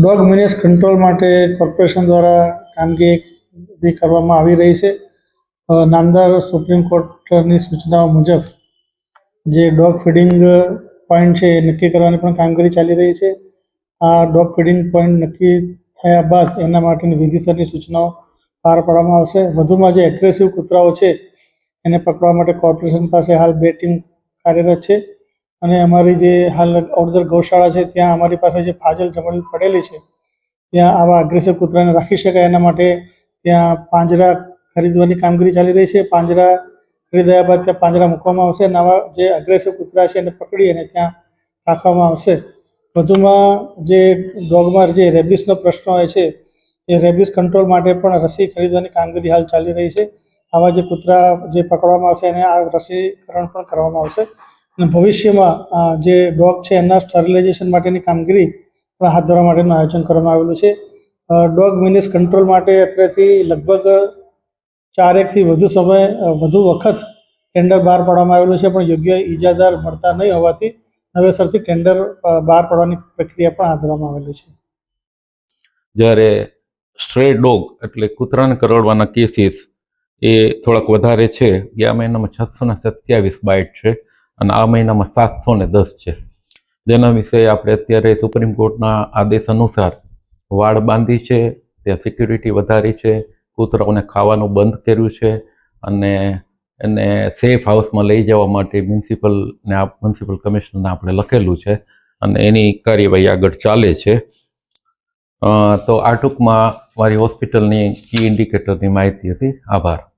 Dog menace control માટે corporation દ્વારા કામગીરી કરવામાં આવી રહી છે. નામદાર સુપ્રીમ કોર્ટની સૂચનાઓ મુજબ જે ડોગ ફીડિંગ પોઈન્ટ છે એ નક્કી કરવાની પણ કામગીરી ચાલી રહી છે. આ ડોગ ફીડિંગ પોઈન્ટ નક્કી થયા બાદ એના માટેની વિધિસરની સૂચનાઓ પાર પાડવામાં આવશે. વધુમાં જે એગ્રેસિવ કૂતરાઓ છે એને પકડવા માટે કોર્પોરેશન પાસે હાલ બે ટીમ કાર્યરત છે. અને અમારી જે હાલ ઓડદર ગૌશાળા છે, ત્યાં અમારી પાસે જે ફાજલ જમલ પડેલી છે, ત્યાં આવા અગ્રેસર કૂતરાને રાખી શકાય એના માટે ત્યાં પાંજરા ખરીદવાની કામગીરી ચાલી રહી છે. પાંજરા ખરીદાયા બાદ ત્યાં પાંજરા મૂકવામાં આવશે અને જે અગ્રેસર કૂતરા છે એને પકડી અને ત્યાં રાખવામાં આવશે. વધુમાં જે ડોગમાં જે રેબિસનો પ્રશ્ન હોય છે, એ રેબિસ કંટ્રોલ માટે પણ રસી ખરીદવાની કામગીરી હાલ ચાલી રહી છે. આવા જે કૂતરા જે પકડવામાં આવશે એને આ રસીકરણ પણ કરવામાં આવશે. અને ભવિષ્યમાં જે ડોગ છે, એના સ્ટરિલાઇઝેશન માટેની કામગીરી પણ હાથ ધરવા માટેનું આયોજન કરવામાં આવેલું છે. ડોગ મિનિસ કંટ્રોલ માટે અત્યારેથી લગભગ ચારેકથી વધુ સમય વધુ વખત ટેન્ડર બહાર પાડવામાં આવેલું છે, પણ યોગ્ય ઈજાદાર મળતા નહીં હોવાથી નવેસરથી ટેન્ડર બહાર પાડવાની પ્રક્રિયા પણ હાથ ધરવામાં આવેલી છે. જ્યારે સ્ટ્રે ડોગ એટલે કૂતરાને કરડવાના કેસીસ એ થોડાક વધારે છે, ગયા મહિનામાં છસો ને સત્યાવીસ બાઇટ છે. અને આ મહિનામાં સાતસો ને દસ છે. જેના વિશે આપણે અત્યારે સુપ્રીમ કોર્ટના આદેશ અનુસાર વાડ બાંધી છે, ત્યાં સિક્યુરિટી વધારી છે, કૂતરાઓને ખાવાનું બંધ કર્યું છે અને એને સેફ હાઉસમાં લઈ જવા માટે મ્યુનિસિપલને મ્યુનિસિપલ કમિશનરને આપણે લખેલું છે અને એની કાર્યવાહી આગળ ચાલે છે. તો આ ટૂંકમાં મારી હોસ્પિટલની કી ઇન્ડિકેટરની માહિતી હતી. આભાર.